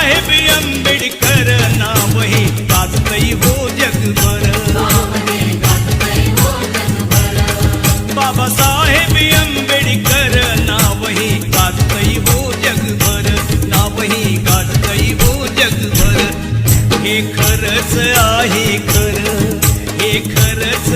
साहेब आंबेडकर नावही गाजतई हो जगभर. बाबा बाबासाहेब आंबेडकर नावही गाजतई हो जगभर. नावही गाजतई हो जगभर. हे खरच आहे खरं हे खरच